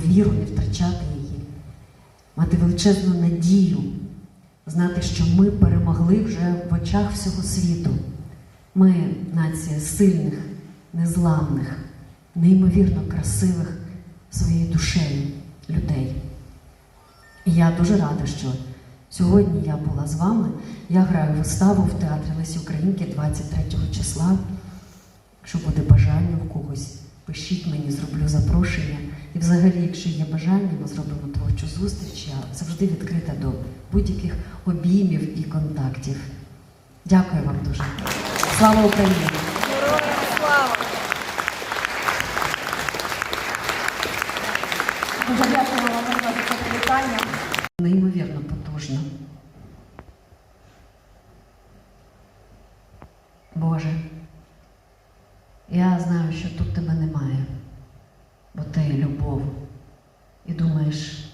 віру, не втрачати її, мати величезну надію, знати, що ми перемогли вже в очах всього світу. Ми нація сильних, незламних, неймовірно красивих своєю душею людей. І я дуже рада, що сьогодні я була з вами. Я граю виставу в театрі Лесі Українки 23 числа. Якщо буде бажання у когось, пишіть мені, зроблю запрошення. І взагалі, якщо є бажання, ми зробимо творчу зустріч. Я завжди відкрита до будь-яких обіймів і контактів. Дякую вам дуже. Слава Україні! Дуже дякуємо вам за привітання. Неймовірно потужно. Боже, я знаю, що тут тебе ти любов. І думаєш,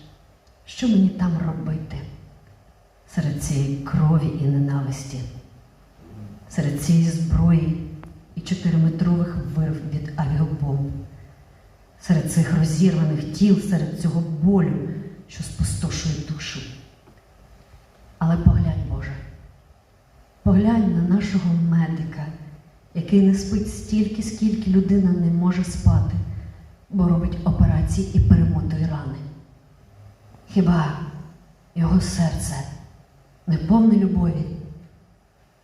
що мені там робити серед цієї крові і ненависті, серед цієї зброї і чотириметрових вирв від авіабомб, серед цих розірваних тіл, серед цього болю, що спустошує душу. Але поглянь, Боже, поглянь на нашого медика, який не спить стільки, скільки людина не може спати, бо робить операції і перемотує рани. Хіба його серце не повне любові?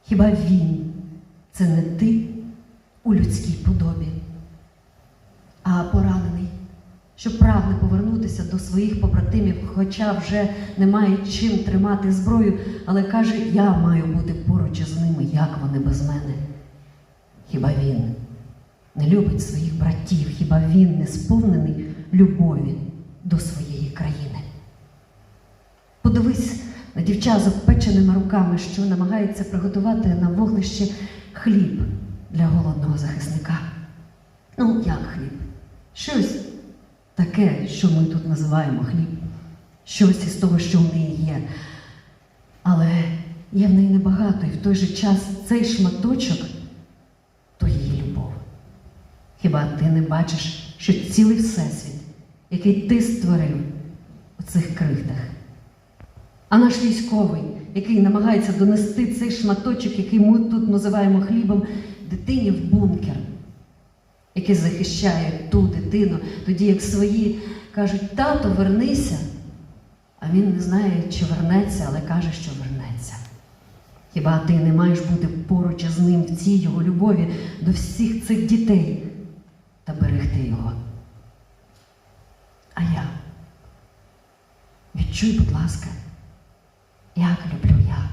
Хіба він це не ти у людській подобі? А поранений, що прагне повернутися до своїх побратимів, хоча вже не має чим тримати зброю, але каже, я маю бути поруч із ними, як вони без мене. Хіба він не любить своїх братів, хіба він не сповнений любові до своєї країни? Подивись на дівча з обпеченими руками, що намагається приготувати на вогнищі хліб для голодного захисника. Ну, як хліб? Щось таке, що ми тут називаємо хліб, щось із того, що в неї є. Але є в неї небагато, і в той же час цей шматочок. Хіба ти не бачиш, що цілий всесвіт, який ти створив у цих крихтах, а наш військовий, який намагається донести цей шматочок, який ми тут називаємо хлібом, дитині в бункер, який захищає ту дитину, тоді як свої кажуть, тато, вернися, а він не знає, чи вернеться, але каже, що вернеться. Хіба ти не маєш бути поруч із ним в цій його любові до всіх цих дітей та берегти його? А я відчуй, будь ласка, як люблю я,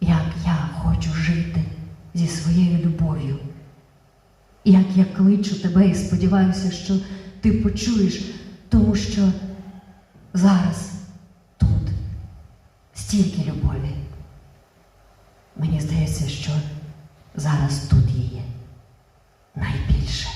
як я хочу жити зі своєю любов'ю, як я кличу тебе і сподіваюся, що ти почуєш, тому що зараз тут стільки любові. Мені здається, що зараз тут її найбільше.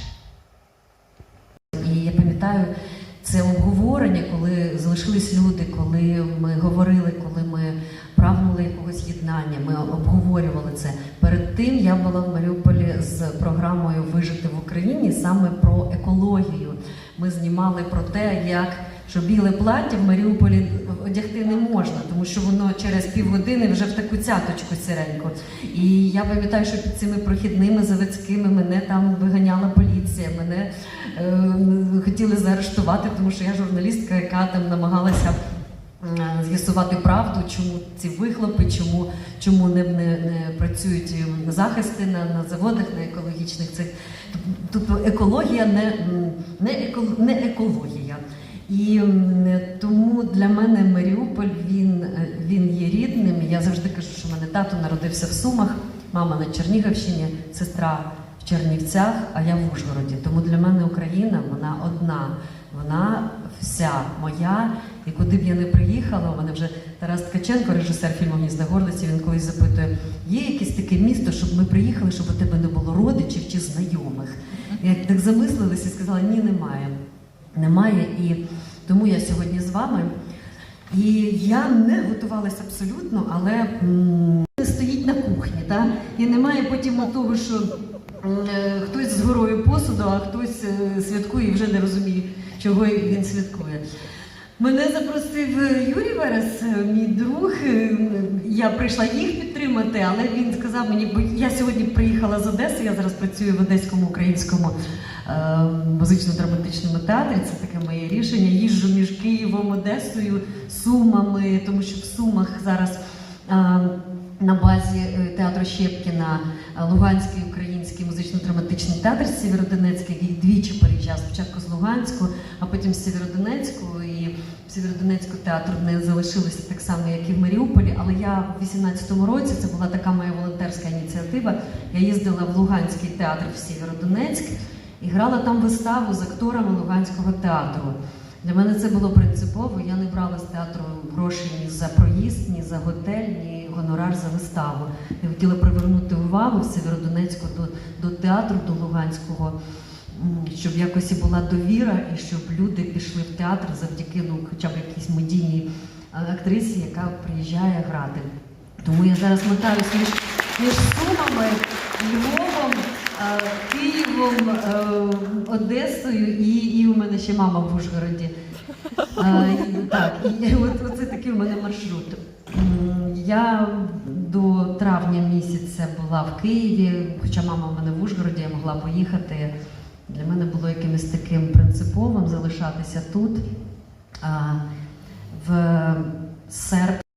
І я пам'ятаю це обговорення, коли залишились люди, коли ми говорили, коли ми прагнули якогось єднання, ми обговорювали це. Перед тим я була в Маріуполі з програмою Вижити в Україні саме про екологію. Ми знімали про те, як що біле плаття в Маріуполі одягти не можна, тому що воно через півгодини вже в таку цяточку сіреньку. І я пам'ятаю, що під цими прохідними заводськими мене там виганяла поліція, мене е, хотіли заарештувати, тому що я журналістка, яка там намагалася е, з'ясувати правду, чому ці вихлопи, чому, чому не, не, не працюють ем, захисти на, на заводах, на екологічних цих. Тобто екологія не, не, еко, не екологія. І тому для мене Маріуполь він, е, він є рідним. Я завжди кажу, що в мене тато народився в Сумах, мама на Чернігівщині, сестра в Чернівцях, а я в Ужгороді. Тому для мене Україна вона одна, вона вся моя. І куди б я не приїхала, у мене вже Тарас Ткаченко, режисер фільму Гнізда гордості, він колись запитує: є якесь таке місто, щоб ми приїхали, щоб у тебе не було родичів чи знайомих? Я так замислилася і сказала, ні, немає. Немає. І тому я сьогодні з вами. І я не готувалася абсолютно, але м, стоїть на кухні, та? і немає потім того, що е, хтось з горою посуду, а хтось е, святкує і вже не розуміє, чого він святкує. Мене запросив е, Юрій Верес, мій друг. Я прийшла їх підтримати, але він сказав мені, бо я сьогодні приїхала з Одеси, я зараз працюю в Одеському українському музично-драматичному театрі. Це таке моє рішення. Їжджу між Києвом, Одесою, Сумами, тому що в Сумах зараз. е, на базі е, театру Щепкіна е, Луганський український музично-драматичний театр з Сєвєродонецька, який двічі переїжджав спочатку з Луганську, а потім з Сєвєродонецьку. І в Сєвєродонецьку театр не залишилося так само, як і в Маріуполі. Але я в 18-му році це була така моя волонтерська ініціатива. Я їздила в Луганський театр в Сєвєродонецьк і грала там виставу з акторами Луганського театру. Для мене це було принципово. Я не брала з театру грошей ні за проїзд, ні за готель, ні гонорар за виставу. Я хотіла привернути увагу в Сєвєродонецьку до, до театру, до Луганського, щоб якось і була довіра, і щоб люди пішли в театр завдяки ну, хоча б якійсь медійній е, актрисі, яка приїжджає грати. Тому я зараз мотаюсь між, між Сумами, Львовом, Києвом, е, Одесою і, і у мене ще мама в Ужгороді. Так, і от, оце такий у мене маршрут. Я до травня місяця була в Києві, хоча мама в мене в Ужгороді, я могла поїхати. Для мене було якимось таким принциповим залишатися тут. В серпні.